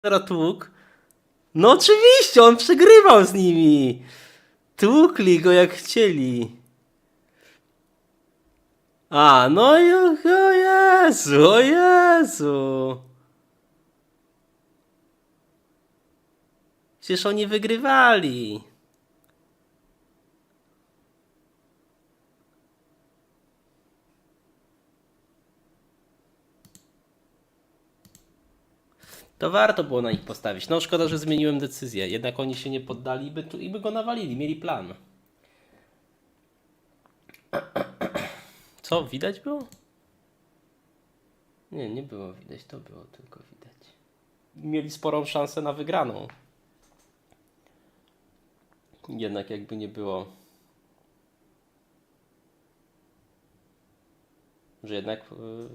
teraz tłuk. No oczywiście, on przegrywał z nimi. Tłukli go jak chcieli. A, no i o, Jezu, o Jezu. Przecież oni wygrywali. To warto było na nich postawić. No szkoda, że zmieniłem decyzję. Jednak oni się nie poddali i by, tu- i by go nawalili. Mieli plan. Co, widać było? Nie, nie było widać. To było tylko widać. Mieli sporą szansę na wygraną. Jednak jakby nie było. Że jednak yy,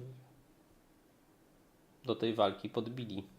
do tej walki podbili.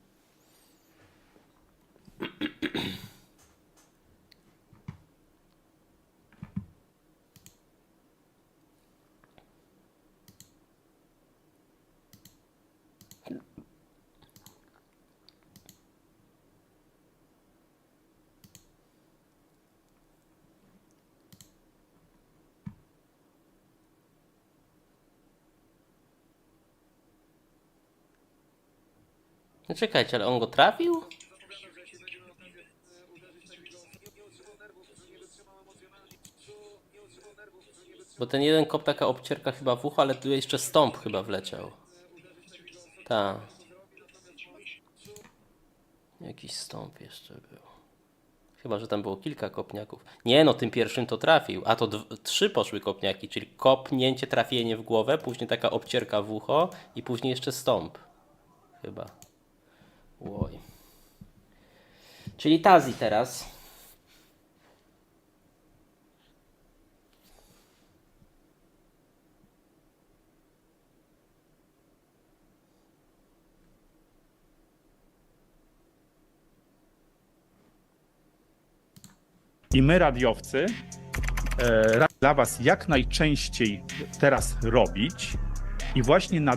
No czekajcie, ale on go trafił? Bo ten jeden kop taka obcierka chyba w ucho, ale tu jeszcze stąp chyba wleciał. Tak. Jakiś stąp jeszcze był. Chyba, że tam było kilka kopniaków. Nie no, tym pierwszym to trafił. A to trzy poszły kopniaki, czyli kopnięcie, trafienie w głowę, później taka obcierka w ucho i później jeszcze stąp. Chyba. Oj. Czyli Tazi teraz. I my, radiowcy, e, dla Was jak najczęściej teraz robić i właśnie na